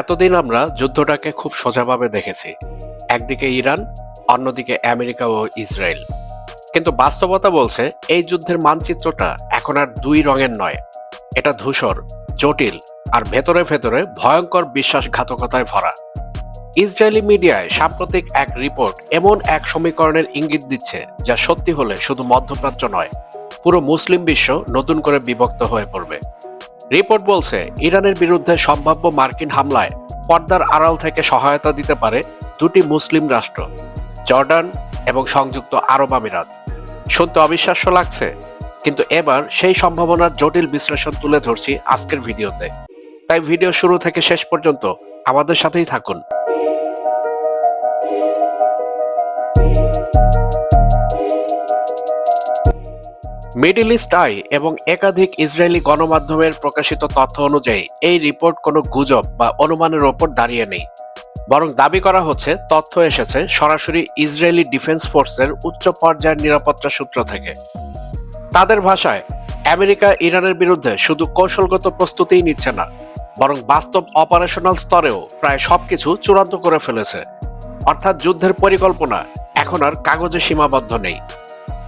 এতদিন আমরা যুদ্ধটাকে খুব সোজাভাবে দেখেছি। একদিকে ইরান, অন্যদিকে আমেরিকা ও ইসরায়েল। কিন্তু বাস্তবতা বলছে, এই যুদ্ধের মানচিত্রটা এখন আর দুই রঙের নয়। এটা ধূসর, জটিল আর ভেতরে ভেতরে ভয়ঙ্কর বিশ্বাসঘাতকতায় ভরা। ইসরায়েলি মিডিয়ায় সাম্প্রতিক এক রিপোর্ট এমন এক সমীকরণের ইঙ্গিত দিচ্ছে যা সত্যি হলে শুধু মধ্যপ্রাচ্য নয়, পুরো মুসলিম বিশ্ব নতুন করে বিভক্ত হয়ে পড়বে। রিপোর্ট বলছে, ইরানের বিরুদ্ধে সম্ভাব্য মার্কিন হামলায় পর্দার আড়াল থেকে সহায়তা দিতে পারে দুটি মুসলিম রাষ্ট্র, জর্ডান এবং সংযুক্ত আরব আমিরাত। শুনতে অবিশ্বাস্য লাগছে, কিন্তু এবার সেই সম্ভাবনার জটিল বিশ্লেষণ তুলে ধরছি আজকের ভিডিওতে। তাই ভিডিও শুরু থেকে শেষ পর্যন্ত আমাদের সাথেই থাকুন। মিডল ইস্ট আই এবং একাধিক ইসরায়েলি গণমাধ্যমের প্রকাশিত তথ্য অনুযায়ী, এই রিপোর্ট কোনো গুজব বা অনুমানের ওপর দাঁড়িয়ে নেই। বরং দাবি করা হচ্ছে, তথ্য এসেছে সরাসরি ইসরায়েলি ডিফেন্স ফোর্সের উচ্চ পর্যায়ের নিরাপত্তা সূত্র থেকে। তাদের ভাষায়, আমেরিকা ইরানের বিরুদ্ধে শুধু কৌশলগত প্রস্তুতিই নিচ্ছে না, বরং বাস্তব অপারেশনাল স্তরেও প্রায় সবকিছু চূড়ান্ত করে ফেলেছে। অর্থাৎ যুদ্ধের পরিকল্পনা এখন আর কাগজে সীমাবদ্ধ নেই।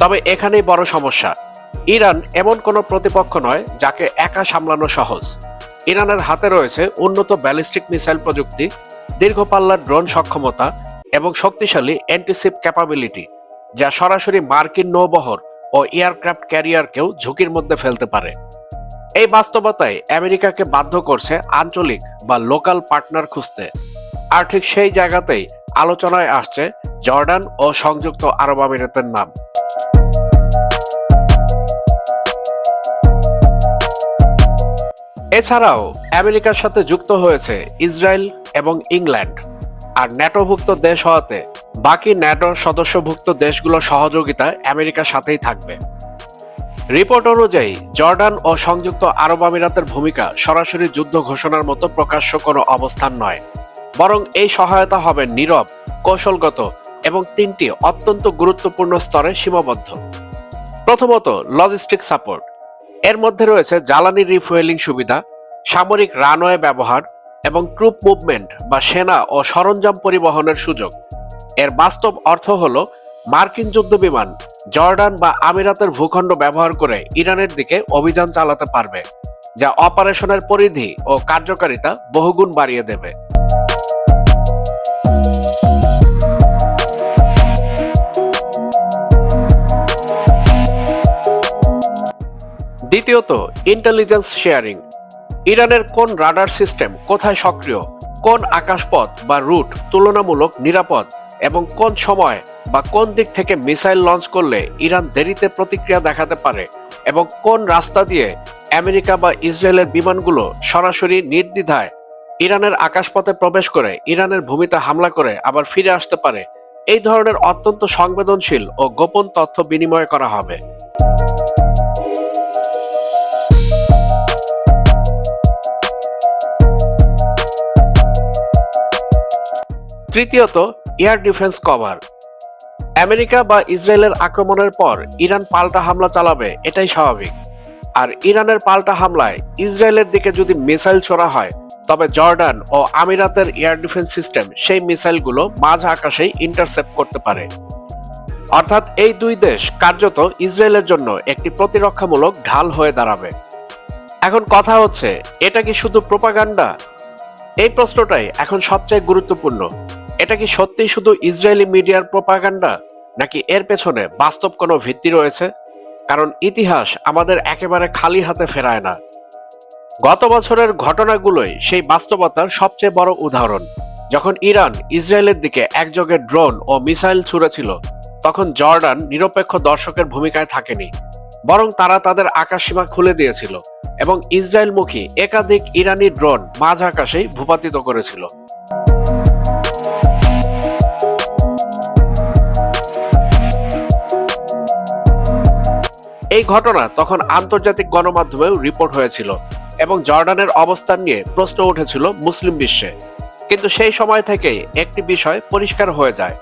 তবে এখানেই বড় সমস্যা ইরান এমন কোনো প্রতিপক্ষ নয় যাকে একা সামলানো সহজ। ইরানের হাতে রয়েছে উন্নত ব্যালিস্টিক মিসাইল প্রযুক্তি, দীর্ঘ পাল্লার ড্রোন সক্ষমতা এবং শক্তিশালী অ্যান্টিসিপ ক্যাপাবিলিটি, যা সরাসরি মার্কিন নৌবহর ও এয়ারক্রাফট ক্যারিয়ারকেও ঝুঁকির মধ্যে ফেলতে পারে। এই বাস্তবতায় আমেরিকাকে বাধ্য করছে আঞ্চলিক বা লোকাল পার্টনার খুঁজতে। আর ঠিক সেই জায়গাতেই আলোচনায় আসছে জর্ডান ও সংযুক্ত আরব আমিরাতের নাম। এছাড়াও আমেরিকার সাথে যুক্ত হয়েছে ইসরায়েল এবং ইংল্যান্ড। আর ন্যাটোভুক্ত দেশ হওয়াতে বাকি ন্যাটোর সদস্যভুক্ত দেশগুলোর সহযোগিতা আমেরিকার সাথেই থাকবে। রিপোর্ট অনুযায়ী, জর্ডান ও সংযুক্ত আরব আমিরাতের ভূমিকা সরাসরি যুদ্ধ ঘোষণার মতো প্রকাশ্য কোনো অবস্থান নয়। বরং এই সহায়তা হবে নীরব, কৌশলগত এবং তিনটি অত্যন্ত গুরুত্বপূর্ণ স্তরে সীমাবদ্ধ। প্রথমত, লজিস্টিক সাপোর্ট। এর মধ্যে রয়েছে জ্বালানি রিফুয়েলিং সুবিধা, সামরিক রানওয়ে ব্যবহার এবং ট্রুপ মুভমেন্ট বা সেনা ও সরঞ্জাম পরিবহনের সুযোগ। এর বাস্তব অর্থ হল মার্কিন যুদ্ধ বিমান জর্ডান বা আমিরাতের ভূখণ্ড ব্যবহার করে ইরানের দিকে অভিযান চালাতে পারবে, যা অপারেশনের পরিধি ও কার্যকারিতা বহুগুণ বাড়িয়ে দেবে। দ্বিতীয়ত ইন্টেলিজেন্স শেয়ারিং ইরানের কোন রাডার সিস্টেম কোথায় সক্রিয়? কোন আকাশপথ বা রুট তুলনামূলক নিরাপদ? এবং কোন সময় বা কোন দিক থেকে মিসাইল লঞ্চ করলে ইরান দেরিতে প্রতিক্রিয়া দেখাতে পারে? এবং কোন রাস্তা দিয়ে আমেরিকা বা ইসরায়েলের বিমানগুলো সরাসরি নির্দ্বিধায় ইরানের আকাশপথে প্রবেশ করে, ইরানের ভূমিতে হামলা করে, আবার ফিরে আসতে পারে? এই ধরনের অত্যন্ত সংবেদনশীল ও গোপন তথ্য বিনিময় করা হবে। তৃতীয়ত, এয়ার ডিফেন্স কভার। আমেরিকা বা ইসরায়েলের আক্রমণের পর ইরান পাল্টা হামলা চালাবে, এটাই স্বাভাবিক। আর ইরানের পাল্টা হামলায় ইসরায়েলের দিকে যদি মিসাইল ছোড়া হয়, তবে জর্ডান ও আমিরাতের এয়ার ডিফেন্স সিস্টেম সেই মিসাইলগুলো মাঝ আকাশেই ইন্টারসেপ্ট করতে পারে। অর্থাৎ এই দুই দেশ কার্যত ইসরায়েলের জন্য একটি প্রতিরক্ষামূলক ঢাল হয়ে দাঁড়াবে। এখন কথা হচ্ছে, এটা কি শুধু প্রোপাগান্ডা? এই প্রশ্নটাই এখন সবচেয়ে গুরুত্বপূর্ণ। এটা কি সত্যি শুধু ইসরায়েলি মিডিয়ার প্রোপাগান্ডা? নাকি এর পেছনে বাস্তব কোনো ভিত্তি রয়েছে? কারণ ইতিহাস আমাদের একেবারে খালি হাতে ফেরায় না। গত বছরের ঘটনাগুলোই সেই বাস্তবতার সবচেয়ে বড় উদাহরণ। যখন ইরান ইসরায়েলের দিকে একযোগে ড্রোন ও মিসাইল ছুড়েছিল, তখন জর্ডান নিরপেক্ষ দর্শকের ভূমিকায় থাকেনি, বরং তারা তাদের আকাশসীমা খুলে দিয়েছিল এবং ইসরায়েলমুখী একাধিক ইরানি ড্রোন মাঝ আকাশেই ভূপাতিত করেছিল। এই ঘটনা তখন আন্তর্জাতিক গণমাধ্যমেও রিপোর্ট হয়েছিল এবং জর্ডানের অবস্থান নিয়ে প্রশ্ন উঠেছিল মুসলিম বিশ্বে। কিন্তু সেই সময় থেকেই একটি বিষয় পরিষ্কার হয়ে যায়।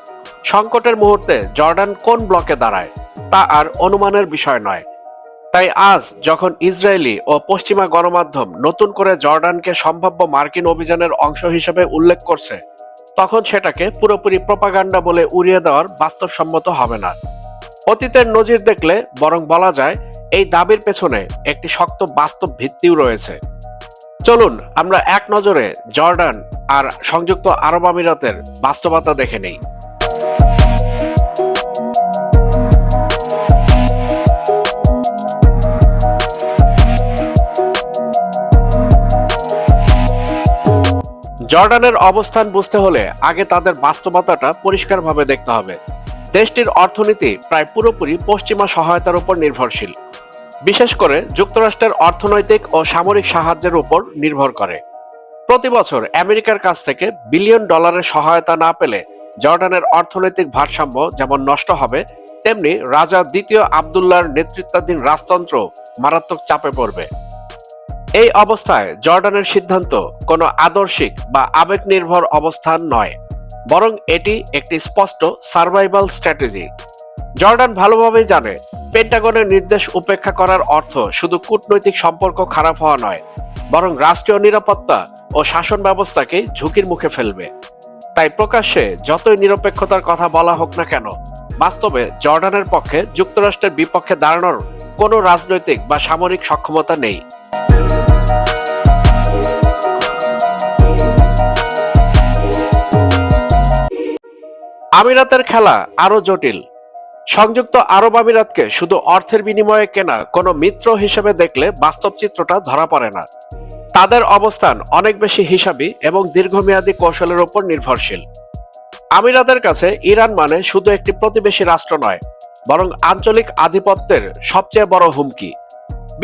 সংকটের মুহূর্তে জর্ডান কোন ব্লকে দাঁড়ায়, তা আর অনুমানের বিষয় নয়। তাই আজ যখন ইসরায়েলি ও পশ্চিমা গণমাধ্যম নতুন করে জর্ডানকে সম্ভাব্য মার্কিন অভিযানের অংশ হিসেবে উল্লেখ করছে, তখন সেটাকে পুরোপুরি প্রপাগান্ডা বলে উড়িয়ে দেওয়ার বাস্তবসম্মত হবে না। অতীতের নজির দেখলে বরং বলা যায়, এই দাবির পেছনে একটি শক্ত বাস্তব ভিত্তিও রয়েছে। চলুন, আমরা এক নজরে জর্ডান আর সংযুক্ত আরব আমিরাতের বাস্তবতা দেখে নেই। জর্ডানের অবস্থান বুঝতে হলে আগে তাদের বাস্তবতাটা পরিষ্কারভাবে দেখতে হবে। দেশটির অর্থনীতি প্রায় পুরোপুরি পশ্চিমা সহায়তার উপর নির্ভরশীল। বিশেষ করে যুক্তরাষ্ট্রের অর্থনৈতিক ও সামরিক সাহায্যের উপর নির্ভর করে। প্রতি বছর আমেরিকার কাছ থেকে বিলিয়ন ডলারের সহায়তা না পেলে জর্ডানের অর্থনৈতিক ভারসাম্য যেমন নষ্ট হবে, তেমনি রাজা দ্বিতীয় আবদুল্লাহর নেতৃত্বাধীন রাজতন্ত্র মারাত্মক চাপে পড়বে। এই অবস্থায় জর্ডানের সিদ্ধান্ত কোনো আদর্শিক বা আবেগ নির্ভর অবস্থান নয়। বরং এটি একটি স্পষ্ট সার্ভাইভাল স্ট্র্যাটেজি জর্ডান ভালোভাবেই জানে পেন্টাগনের নির্দেশ উপেক্ষা করার অর্থ শুধু কূটনৈতিক সম্পর্ক খারাপ হওয়া নয়, বরং রাষ্ট্রীয় নিরাপত্তা ও শাসন ব্যবস্থাকে ঝুঁকির মুখে ফেলবে। তাই প্রকাশ্যে যতই নিরপেক্ষতার কথা বলা হোক না কেন, বাস্তবে জর্ডানের পক্ষে যুক্তরাষ্ট্রের বিপক্ষে দাঁড়ানোর কোনো রাজনৈতিক বা সামরিক সক্ষমতা নেই। আমিরাতের খেলা আরও জটিল। সংযুক্ত আরব আমিরাতকে শুধু অর্থের বিনিময়ে কেনা কোনো মিত্র হিসেবে দেখলে বাস্তব চিত্রটা ধরা পড়ে না। তাদের অবস্থান অনেক বেশি হিসাবী এবং দীর্ঘমেয়াদী কৌশলের উপর নির্ভরশীল। আমিরাতের কাছে ইরান মানে শুধু একটি প্রতিবেশী রাষ্ট্র নয়, বরং আঞ্চলিক আধিপত্যের সবচেয়ে বড় হুমকি।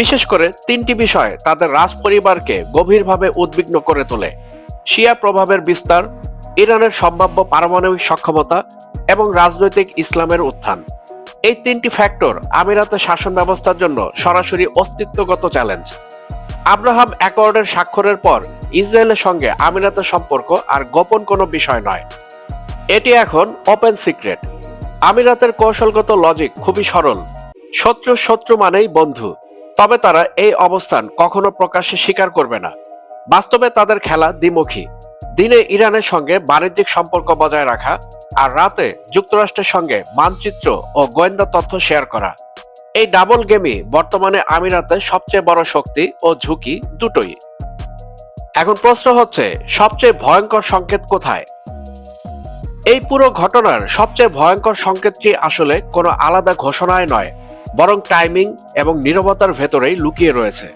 বিশেষ করে তিনটি বিষয় তাদের রাজ পরিবারকে গভীরভাবে উদ্বিগ্ন করে তোলে। শিয়া প্রভাবের বিস্তার ইরানের সম্ভাব্য পারমাণবিক সক্ষমতা এবং রাজনৈতিক ইসলামের উত্থান। এই তিনটি ফ্যাক্টর আমিরাতের শাসন ব্যবস্থার জন্য সরাসরি অস্তিত্বগত চ্যালেঞ্জ। আব্রাহাম অ্যাকর্ডের স্বাক্ষরের পর ইসরায়েলের সঙ্গে আমিরাতের সম্পর্ক আর গোপন কোনো বিষয় নয়। এটি এখন ওপেন সিক্রেট। আমিরাতের কৌশলগত লজিক খুবই সরল। শত্রু শত্রু মানেই বন্ধু। তবে তারা এই অবস্থান কখনো প্রকাশ্যে স্বীকার করবে না। বাস্তবে তাদের খেলা দ্বিমুখী। দিনে ইরানের সঙ্গে বাণিজ্যিক সম্পর্ক বজায় রাখা আর রাতে যুক্তরাষ্ট্রের সঙ্গে মানচিত্র ও গোয়েন্দা তথ্য শেয়ার করা। এই ডাবল গেমই বর্তমানে আমিরাতের সবচেয়ে বড় শক্তি ও ঝুঁকি দুটোই। এখন প্রশ্ন হচ্ছে, সবচেয়ে ভয়ঙ্কর সংকেত কোথায়? এই পুরো ঘটনার সবচেয়ে ভয়ঙ্কর সংকেতটি আসলে কোনো আলাদা ঘোষণায় নয়, বরং টাইমিং এবং নীরবতার ভেতরেই লুকিয়ে রয়েছে।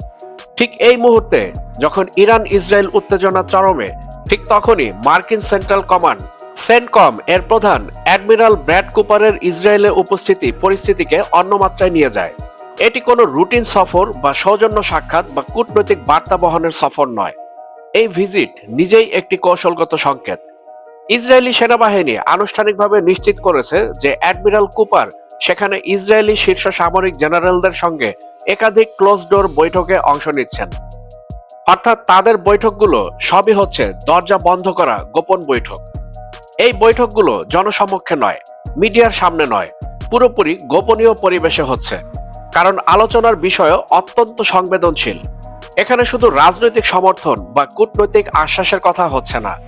ঠিক এই মুহূর্তে যখন ইরান ইসরায়েল উত্তেজনা চরমে, ঠিক তখনই মার্কিন সেন্ট্রাল কমান্ড সেন্টকম এর প্রধান অ্যাডমিরাল ব্র্যাড কুপারের ইসরায়েলে উপস্থিতি পরিস্থিতিকে অন্য মাত্রায় নিয়ে যায়। এটি কোনো রুটিন সফর বা সৌজন্য সাক্ষাৎ বা কূটনৈতিক বার্তা বহনের সফর নয়। এই ভিজিট নিজেই একটি কৌশলগত সংকেত। ইসরায়েলি সেনাবাহিনী আনুষ্ঠানিকভাবে নিশ্চিত করেছে যে অ্যাডমিরাল কুপার সেখানে ইসরায়েলি শীর্ষ সামরিক জেনারেলদের সঙ্গে একাধিক ক্লোজ ডোর বৈঠকে অংশ নিচ্ছেন। অর্থাৎ তাদের বৈঠকগুলো সবই হচ্ছে দরজা বন্ধ করা গোপন বৈঠক। এই বৈঠকগুলো জনসমক্ষে নয়, মিডিয়ার সামনে নয়, পুরোপুরি গোপনীয় পরিবেশে হচ্ছে। কারণ আলোচনার বিষয় অত্যন্ত সংবেদনশীল। এখানে শুধু রাজনৈতিক সমর্থন বা কূটনৈতিক আশ্বাসের কথা হচ্ছে না।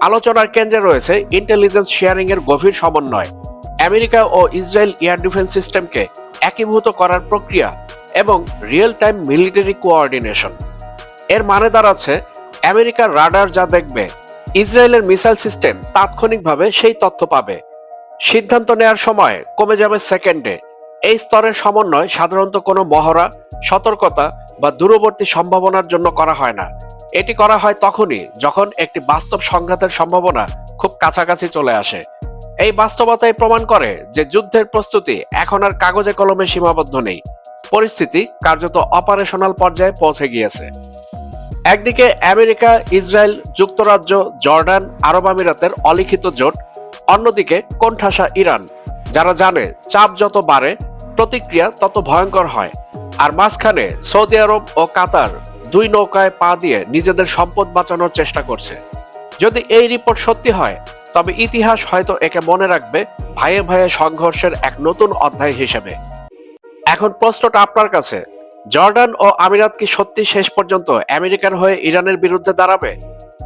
আলোচনার কেন্দ্রে রয়েছে ইন্টেলিজেন্স শেয়ারিং এর গভীর সমন্বয়। আমেরিকা ও ইসরায়েল এয়ার ডিফেন্স সিস্টেমকে একীভূত করার প্রক্রিয়া এবং রিয়েল টাইম মিলিটারি কোঅর্ডিনেশন। এর মানে দাঁড়াচ্ছে আমেরিকার রাডার যা দেখবে, ইসরায়েলের মিসাইল সিস্টেম তাৎক্ষণিকভাবে সেই তথ্য পাবে। সিদ্ধান্ত নেয়ার সময় কমে যাবে সেকেন্ডে। এই স্তরের সমন্বয় সাধারণত কোনো মহড়া, সতর্কতা বা দূরবর্তী সম্ভাবনার জন্য করা হয় না। এটি করা হয় তখনই যখন একটি বাস্তব সংঘাতের সম্ভাবনা খুব কাছাকাছি চলে আসে। এই বাস্তবতাই প্রমাণ করে যে যুদ্ধের প্রস্তুতি এখন আর কাগজে কলমে সীমাবদ্ধ নেই। পরিস্থিতি কার্যত অপারেশনাল পর্যায়ে পৌঁছে গিয়েছে। একদিকে আমেরিকা, ইসরায়েল, যুক্তরাজ্য, জর্ডান, আরব আমিরাতের অলিখিত জোট, অন্যদিকে কোণঠাসা ইরান, যারা জানে চাপ যত বাড়ে, প্রতিক্রিয়া তত ভয়ঙ্কর হয়। আর মাঝখানে সৌদি আরব ও কাতার দুই নৌকায় পা দিয়ে নিজেদের সম্পদ বাঁচানোর চেষ্টা করছে। যদি এই রিপোর্ট সত্যি হয় তবে ইতিহাস হয়তো একে মনে রাখবে ভাইয়ে ভাইয়ে সংঘর্ষের এক নতুন অধ্যায় হিসেবে। এখন প্রশ্নটা আপনার কাছে, জর্ডান ও আমিরাত কি সত্যি শেষ পর্যন্ত আমেরিকার হয়ে ইরানের বিরুদ্ধে দাঁড়াবে,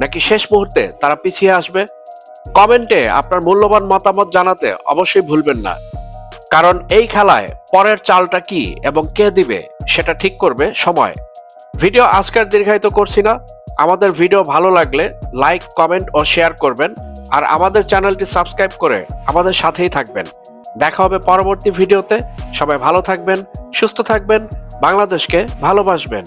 নাকি শেষ মুহূর্তে তারা পিছিয়ে আসবে? কমেন্টে আপনার মূল্যবান মতামত জানাতে অবশ্যই ভুলবেন না। কারণ এই খেলায় পরের চালটা কি এবং কে দিবে, সেটা ঠিক করবে সময়। ভিডিও আজকের দীর্ঘায়িত করছি না। আমাদের ভিডিও ভালো লাগলে লাইক, কমেন্ট ও শেয়ার করবেন আর আমাদের চ্যানেলটি সাবস্ক্রাইব করে আমাদের সাথেই থাকবেন। দেখা হবে পরবর্তী ভিডিওতে। সবাই ভালো থাকবেন, সুস্থ থাকবেন, বাংলাদেশকে ভালোবাসবেন।